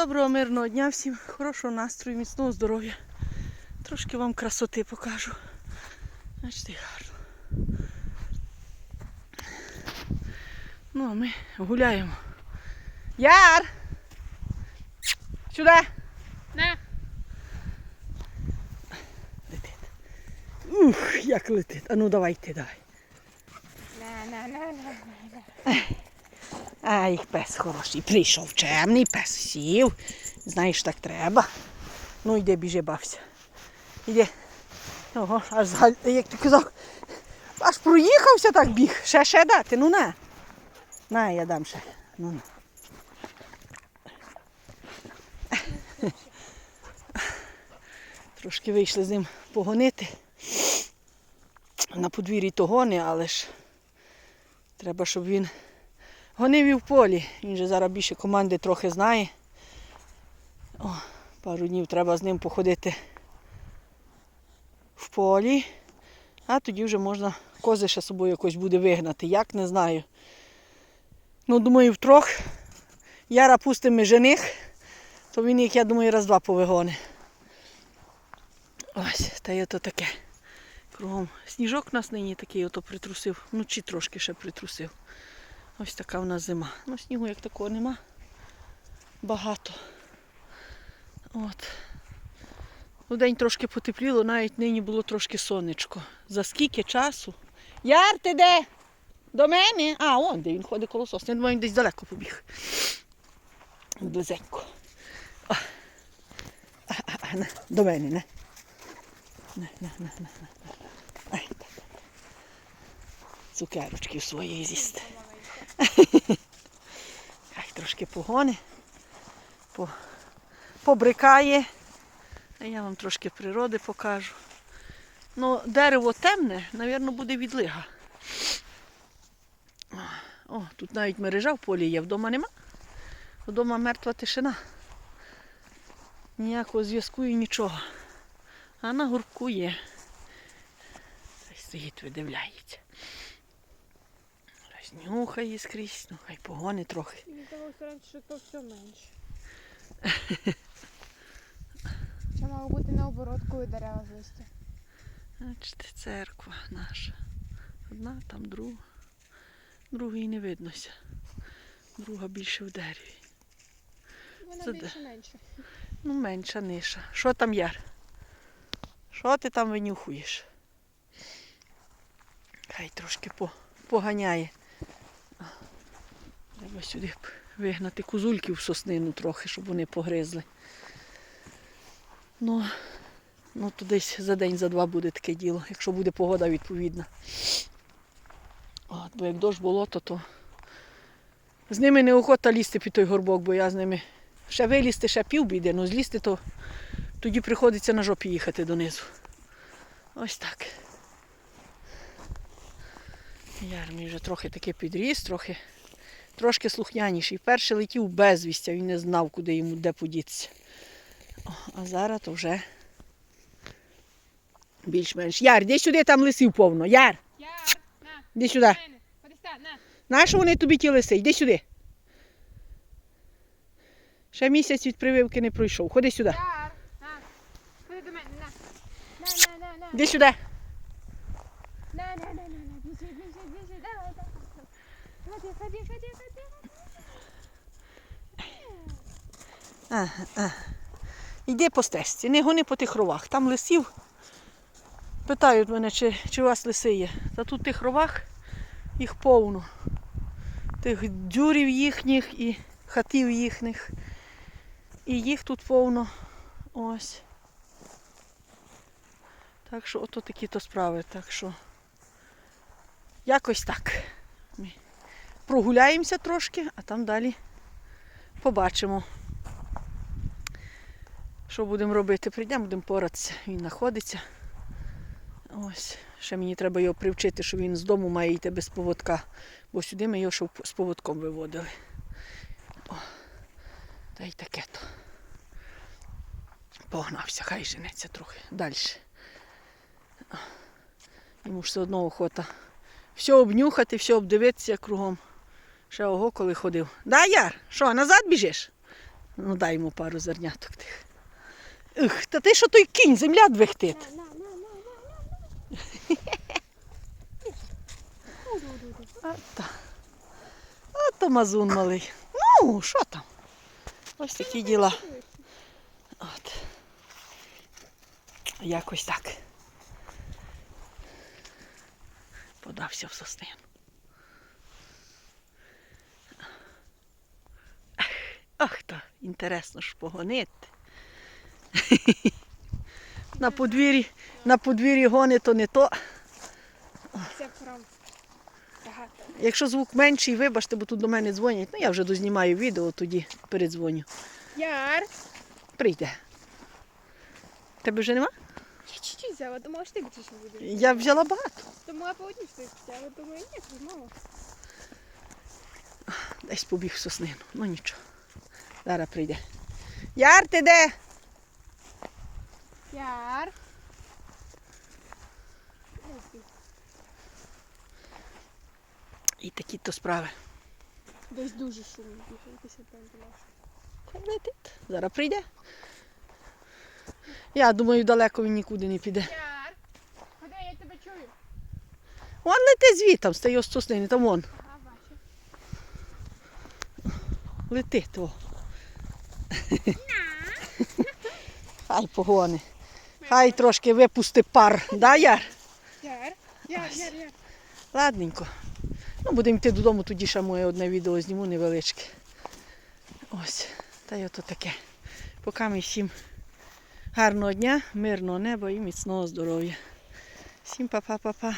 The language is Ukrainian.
Доброго мирного дня всім, хорошого настрою, міцного здоров'я. Трошки вам красоти покажу. Бачите, гарно. Ну, а ми гуляємо. Яр! Сюди! На. Летить. Ух, як летить. А ну давайте, давай. На, на, на, Ай, пес хороший. Прийшов чемний, пес сів. Знаєш, так треба. Ну йди, біжи, бався. Іди. Ого, аж як ти казав, аж проїхався так біг. Ще ще дати, ну на. На, я дам ще. Ну, на. Трошки вийшли з ним погонити. На подвір'ї то гони, але ж треба, щоб він Гонив і в полі. Він же зараз більше команди трохи знає. О, пару днів треба з ним походити в полі. А тоді вже можна кози ще собою якось буде вигнати. Як не знаю. Ну, думаю, втрох. Яра пустимо жених, то він їх, я думаю, раз-два повигони. Ось, та є то таке. Кругом. Сніжок у нас нині такий ото притрусив. Вночі трошки ще притрусив. Ось така в нас зима. Ну, снігу як такого нема. Багато. От. У день трошки потепліло, навіть нині було трошки сонечко. За скільки часу? Яр, ти де? До мене? А, он де він ходить коло сосни. Я думаю, він десь далеко побіг. Близенько. До мене, не. На, на, на, на, на. Цукерочки свої з'їсти. Хай погони, по, побрикає. Я вам трошки природи покажу. Ну, дерево темне, мабуть, буде відлига. О, тут навіть мережа в полі є, вдома нема. Вдома мертва тишина. Ніякого зв'язку і нічого. А на гурку є. Стоїть, видивляється. Нюхає скрізь, ну хай погони трохи. Мені здалося раніше, що то все менше. Це мало бути наоборот, коли дерева з листя. Бачите, церква наша. Одна, там друга. Другої не виднося. Друга більше в дереві. Вона Це де? більше менше. Ну, менша ниша. Що там яр? Що ти там винюхуєш? Хай трошки по, поганяє. Треба сюди вигнати кузульків соснину трохи, щоб вони погризли. Ну, ну то десь за день, за два буде таке діло, якщо буде погода відповідна. От, бо як дощ болото, то з ними неохота лізти під той горбок, бо я з ними ще вилізти, ще півбіди, ну злізти, то тоді приходиться на жопі їхати донизу. Ось так. Яр мій вже трохи таки підріс, трохи, трошки слухняніший. Перший летів безвістя, він не знав, куди йому де подітися. О, а зараз то вже більш-менш. Яр, де сюди там лисів повно. Яр, Я, на, сюди. Нащо вони тобі ті лиси? Йди сюди. Ще місяць від прививки не пройшов. Ходи сюди. Яр. Іди сюди. Ходи, ходи, ходи, ходи. Ага, ага. Йди по стежці, не гони по тих ровах. Там лисів. Питають мене, чи, чи у вас лиси є. Та тут тих ровах їх повно. Тих дюрів їхніх і хатів їхніх. І їх тут повно. Ось. Так що ото такі то справи. Так що якось так. Прогуляємося трошки, а там далі побачимо. Що будемо робити? Прийдемо, будемо поратися. Він знаходиться. Ось. Ще мені треба його привчити, що він з дому має йти без поводка. Бо сюди ми його ще з поводком виводили. О, та й таке то. Погнався, хай женеться трохи далі. Йому ж все одно охота. Все обнюхати, все обдивитися кругом. Ще ого коли ходив. Да, Яр? Що, назад біжиш? Ну дай йому пару зерняток тих. Ух, та ти що той кінь, земля двихтить. А. То мазун малий. Ну, що там? Ось такі діла. От. Якось так. Подався в соснину. Ах, то інтересно ж погонити. На подвір'ї, на подвір'ї гони, то не то. Це правда. Багато. Якщо звук менший, вибачте, бо тут до мене дзвонять. Ну я вже дознімаю відео, тоді передзвоню. Яр. Прийде. Тебе вже нема? Я чуть-чуть взяла, думала, що ти будеш буде. Я взяла багато. Думала по одній штуці, але думаю, ні, мало. Десь побіг в соснину. Ну нічого. Зараз прийде. Яр, ти де? Яр. І такі то справи. Десь дуже шумно якийсь летить. Зараз прийде. Я думаю, далеко він нікуди не піде. Яр. Ходи, я тебе чую. Вон лети звітом, стає з там вон. Ага, бачу. Летить. О. Хай погони. Хай трошки випусти пар. Да, Яр? Яр. Яр, яр, яр. Ладненько. Ну, будемо йти додому, тоді ще моє одне відео зніму невеличке. Ось. Та й ото таке. Поки ми всім гарного дня, мирного неба і міцного здоров'я. Всім па-па-па-па.